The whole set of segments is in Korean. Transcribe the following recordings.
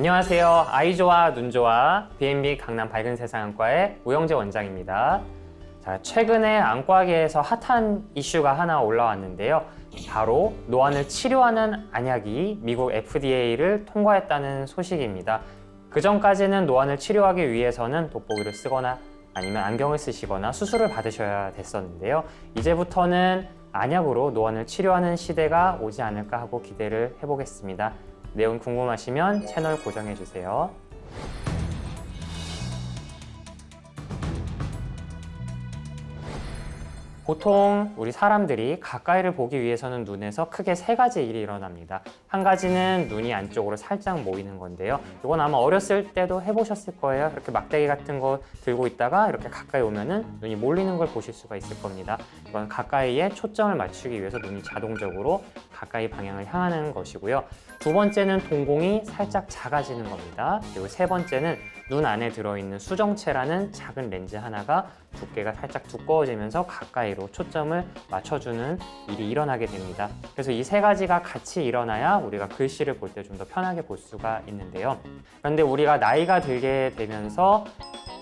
안녕하세요. 아이 좋아, 눈 좋아, B&B 강남 밝은 세상과의 우영재 원장입니다. 자, 최근에 안과계에서 핫한 이슈가 하나 올라왔는데요. 바로 노안을 치료하는 안약이 미국 FDA를 통과했다는 소식입니다. 그 전까지는 노안을 치료하기 위해서는 돋보기를 쓰거나 아니면 안경을 쓰시거나 수술을 받으셔야 됐었는데요. 이제부터는 안약으로 노안을 치료하는 시대가 오지 않을까 하고 기대를 해보겠습니다. 내용 궁금하시면 채널 고정해 주세요. 보통 우리 사람들이 가까이를 보기 위해서는 눈에서 크게 세 가지 일이 일어납니다. 한 가지는 눈이 안쪽으로 살짝 모이는 건데요. 이건 아마 어렸을 때도 해보셨을 거예요. 이렇게 막대기 같은 거 들고 있다가 이렇게 가까이 오면은 눈이 몰리는 걸 보실 수가 있을 겁니다. 이건 가까이에 초점을 맞추기 위해서 눈이 자동적으로 가까이 방향을 향하는 것이고요. 두 번째는 동공이 살짝 작아지는 겁니다. 그리고 세 번째는 눈 안에 들어있는 수정체라는 작은 렌즈 하나가 두께가 살짝 두꺼워지면서 가까이로 초점을 맞춰주는 일이 일어나게 됩니다. 그래서 이 세 가지가 같이 일어나야 우리가 글씨를 볼 때 좀 더 편하게 볼 수가 있는데요. 그런데 우리가 나이가 들게 되면서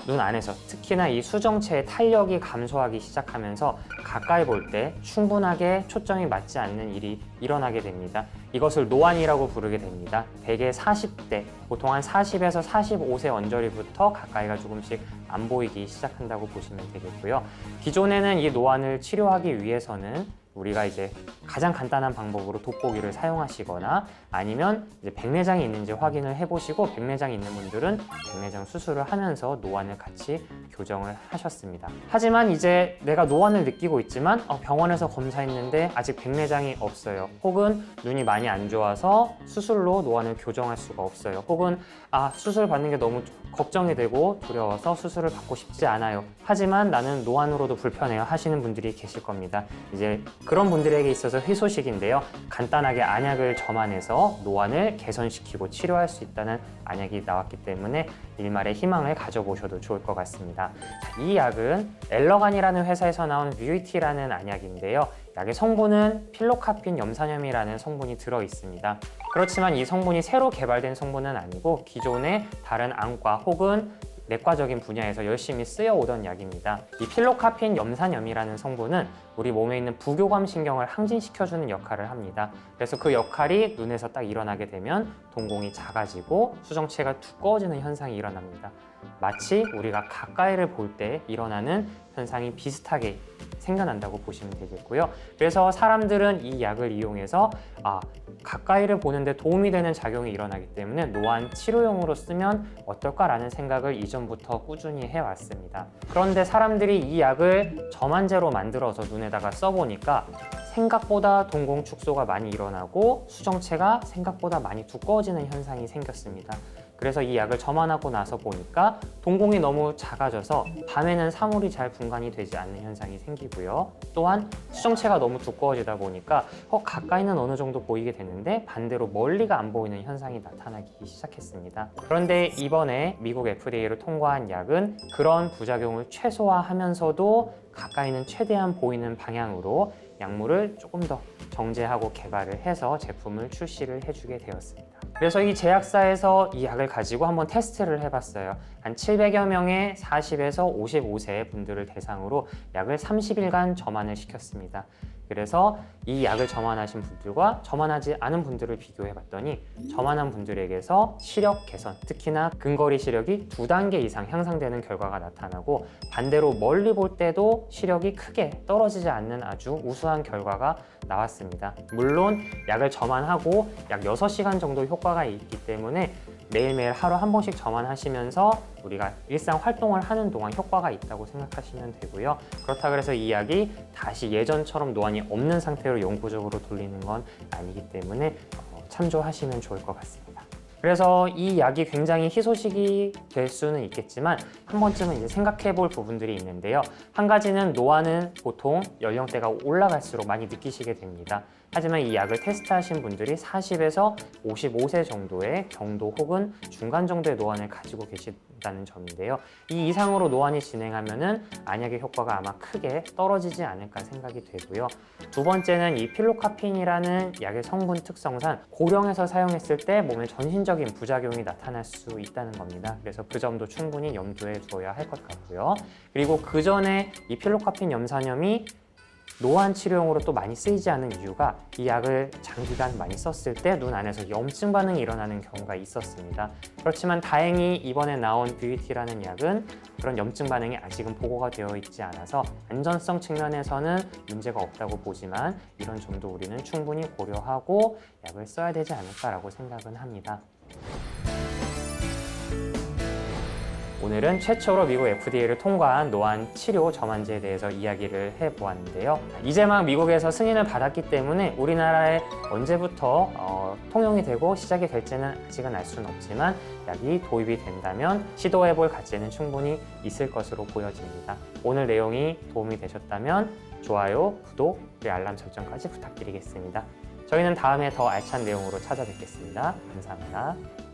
눈 안에서 특히나 이 수정체의 탄력이 감소하기 시작하면서 가까이 볼 때 충분하게 초점이 맞지 않는 일이 일어나게 됩니다. 이것을 노안이라고 부르게 됩니다. 대개 40대, 보통 한 40에서 45세 언저리부터 가까이가 조금씩 안 보이기 시작한다고 보시면 되겠고요. 기존에는 이 노안을 치료하기 위해서는 우리가 이제 가장 간단한 방법으로 돋보기를 사용하시거나 아니면 이제 백내장이 있는지 확인을 해보시고 백내장이 있는 분들은 백내장 수술을 하면서 노안을 같이 교정을 하셨습니다. 하지만 이제 내가 노안을 느끼고 있지만 어, 병원에서 검사했는데 아직 백내장이 없어요. 혹은 눈이 많이 안 좋아서 수술로 노안을 교정할 수가 없어요. 혹은 아 수술 받는 게 너무 걱정이 되고 두려워서 수술을 받고 싶지 않아요. 하지만 나는 노안으로도 불편해요 하시는 분들이 계실 겁니다. 이제 그런 분들에게 있어서 희소식인데요. 간단하게 안약을 점안해서 노안을 개선시키고 치료할 수 있다는 안약이 나왔기 때문에 일말의 희망을 가져보셔도 좋을 것 같습니다. 자, 이 약은 엘러간이라는 회사에서 나온 뮤이티라는 안약인데요. 약의 성분은 필로카핀 염산염이라는 성분이 들어 있습니다. 그렇지만 이 성분이 새로 개발된 성분은 아니고 기존의 다른 안과 혹은 내과적인 분야에서 열심히 쓰여오던 약입니다. 이 필로카핀 염산염이라는 성분은 우리 몸에 있는 부교감 신경을 항진시켜주는 역할을 합니다. 그래서 그 역할이 눈에서 딱 일어나게 되면 동공이 작아지고 수정체가 두꺼워지는 현상이 일어납니다. 마치 우리가 가까이를 볼 때 일어나는 현상이 비슷하게 생겨난다고 보시면 되겠고요. 그래서 사람들은 이 약을 이용해서 아, 가까이를 보는데 도움이 되는 작용이 일어나기 때문에 노안 치료용으로 쓰면 어떨까라는 생각을 이전부터 꾸준히 해왔습니다. 그런데 사람들이 이 약을 점안제로 만들어서 눈에다가 써보니까 생각보다 동공 축소가 많이 일어나고 수정체가 생각보다 많이 두꺼워지는 현상이 생겼습니다. 그래서 이 약을 점안하고 나서 보니까 동공이 너무 작아져서 밤에는 사물이 잘 분간이 되지 않는 현상이 생기고요. 또한 수정체가 너무 두꺼워지다 보니까 어, 가까이는 어느 정도 보이게 되는데 반대로 멀리가 안 보이는 현상이 나타나기 시작했습니다. 그런데 이번에 미국 FDA를 통과한 약은 그런 부작용을 최소화하면서도 가까이는 최대한 보이는 방향으로 약물을 조금 더 정제하고 개발을 해서 제품을 출시를 해주게 되었습니다. 그래서 이 제약사에서 이 약을 가지고 한번 테스트를 해봤어요. 한 700여 명의 40에서 55세 분들을 대상으로 약을 30일간 점안을 시켰습니다. 그래서 이 약을 점안하신 분들과 점안하지 않은 분들을 비교해 봤더니 점안한 분들에게서 시력 개선, 특히나 근거리 시력이 두 단계 이상 향상되는 결과가 나타나고 반대로 멀리 볼 때도 시력이 크게 떨어지지 않는 아주 우수한 결과가 나왔습니다. 물론 약을 점안하고 약 6시간 정도 효과가 있기 때문에 매일매일 하루 한 번씩 점안하시면서 우리가 일상 활동을 하는 동안 효과가 있다고 생각하시면 되고요. 그렇다 그래서 이 약이 다시 예전처럼 노안이 없는 상태로 영구적으로 돌리는 건 아니기 때문에 어, 참조하시면 좋을 것 같습니다. 그래서 이 약이 굉장히 희소식이 될 수는 있겠지만 한 번쯤은 이제 생각해 볼 부분들이 있는데요. 한 가지는 노화는 보통 연령대가 올라갈수록 많이 느끼시게 됩니다. 하지만 이 약을 테스트하신 분들이 40에서 55세 정도의 경도 혹은 중간 정도의 노안을 가지고 계신다는 점인데요. 이 이상으로 노안이 진행하면은 안약의 효과가 아마 크게 떨어지지 않을까 생각이 되고요. 두 번째는 이 필로카핀이라는 약의 성분 특성상 고령에서 사용했을 때 몸에 전신적인 부작용이 나타날 수 있다는 겁니다. 그래서 그 점도 충분히 염두에 두어야 할 것 같고요. 그리고 그 전에 이 필로카핀 염산염이 노안 치료용으로 또 많이 쓰이지 않은 이유가 이 약을 장기간 많이 썼을 때 눈 안에서 염증 반응이 일어나는 경우가 있었습니다. 그렇지만 다행히 이번에 나온 뷰이티라는 약은 그런 염증 반응이 아직은 보고가 되어 있지 않아서 안전성 측면에서는 문제가 없다고 보지만 이런 점도 우리는 충분히 고려하고 약을 써야 되지 않을까라고 생각은 합니다. 오늘은 최초로 미국 FDA를 통과한 노안 치료 점안제에 대해서 이야기를 해보았는데요. 이제 막 미국에서 승인을 받았기 때문에 우리나라에 언제부터 어, 통용이 되고 시작이 될지는 아직은 알 수는 없지만 약이 도입이 된다면 시도해볼 가치는 충분히 있을 것으로 보여집니다. 오늘 내용이 도움이 되셨다면 좋아요, 구독, 그리고 알람 설정까지 부탁드리겠습니다. 저희는 다음에 더 알찬 내용으로 찾아뵙겠습니다. 감사합니다.